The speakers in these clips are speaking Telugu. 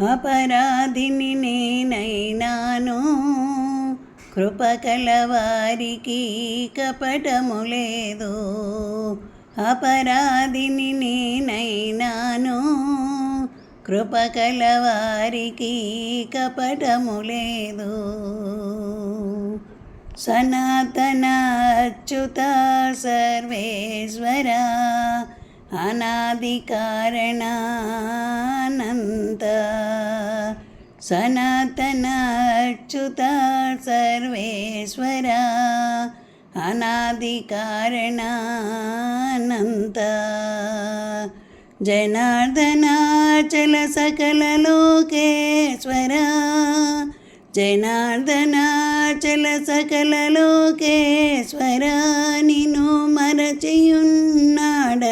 అపరాధిని నేనైనాను. కృపకల వారికి కపటము లేదు. అపరాధిని నేనైనాను. కృపకల వారికి కపటము లేదు. సనాతన అచ్యుత సర్వేశ్వరా అనాది కారణానంత సనాతన అచ్యుత సర్వేశ్వర అనాది కారణానంత జనార్దనాచల సకల లోకేశ్వర జనార్దనాచల సకల లోకేశ్వర నిను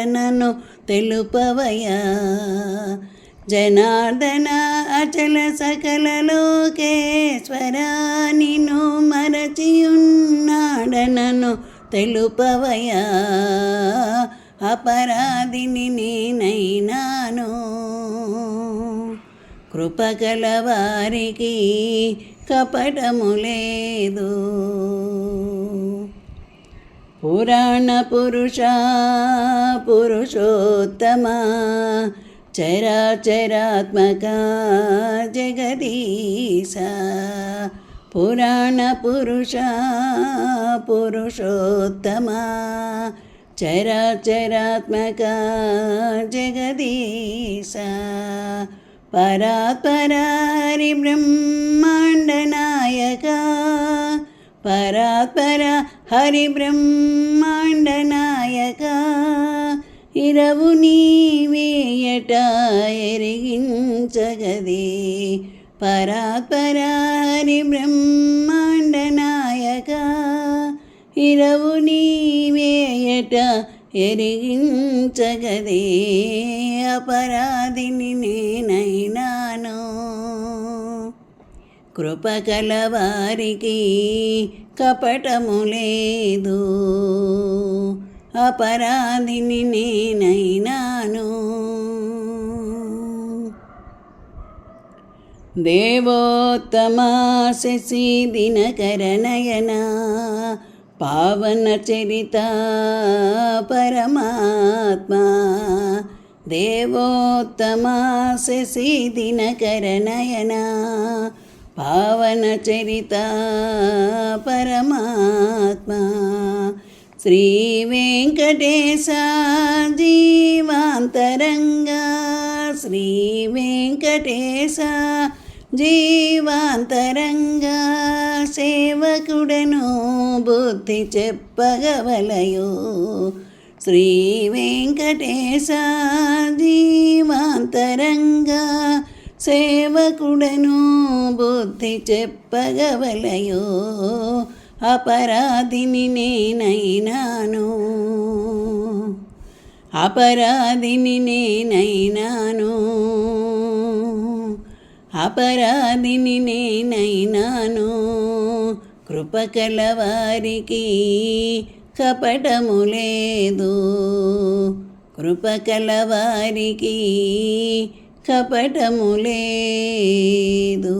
మరచియున్నాడనను తెలుపవయా జనార్దన అచల సకల లోకేశ్వర నిను మరచియున్నాడనను తెలుపవయా అపరాధిని నేనైనాను. కృపగల వారికి కపటము లేదు. పురాణ పురుష పురుషోత్తమ చరాచరాత్మక జగదీశ. పురాణ పురుష పురుషోత్తమ చరాచరాత్మక జగదీశ. పరాత్పరారి బ్రహ్మాండనాయక పరాత్పర హరి బ్రహ్మాండనాయక ఇరవు నీవేయట ఎరిగించగదే. పరాత్పర హరి బ్రహ్మాండనాయక ఇరవు నీవేయట ఎరిగించగదే. అపరాధిని నేనైనాను కృప కలవారికి కపటము లేదు. అపరాధిని నేనైనాను. దేవోత్తమా శశి దినకర నయన పావన చరిత పరమాత్మా దేవోత్తమా శశి దినకరనయన పావన చరిత పరమాత్మా. శ్రీ వెంకటేశ జీవాంతరంగా. శ్రీ వెంకటేశ జీవాంతరంగా. సేవకుడను బుద్ధి చెప్పగవలయో. శ్రీ వెంకటేశ జీవాంతరంగా. సేవకుడను బుద్ధి చెప్పగవలయో అపరాధిని నేనైనాను. అపరాధిని నేనైనాను. అపరాధిని నేనైనాను. కృపకల వారికి కపటము లేదు. కృపకల వారికి కపటము లేదు.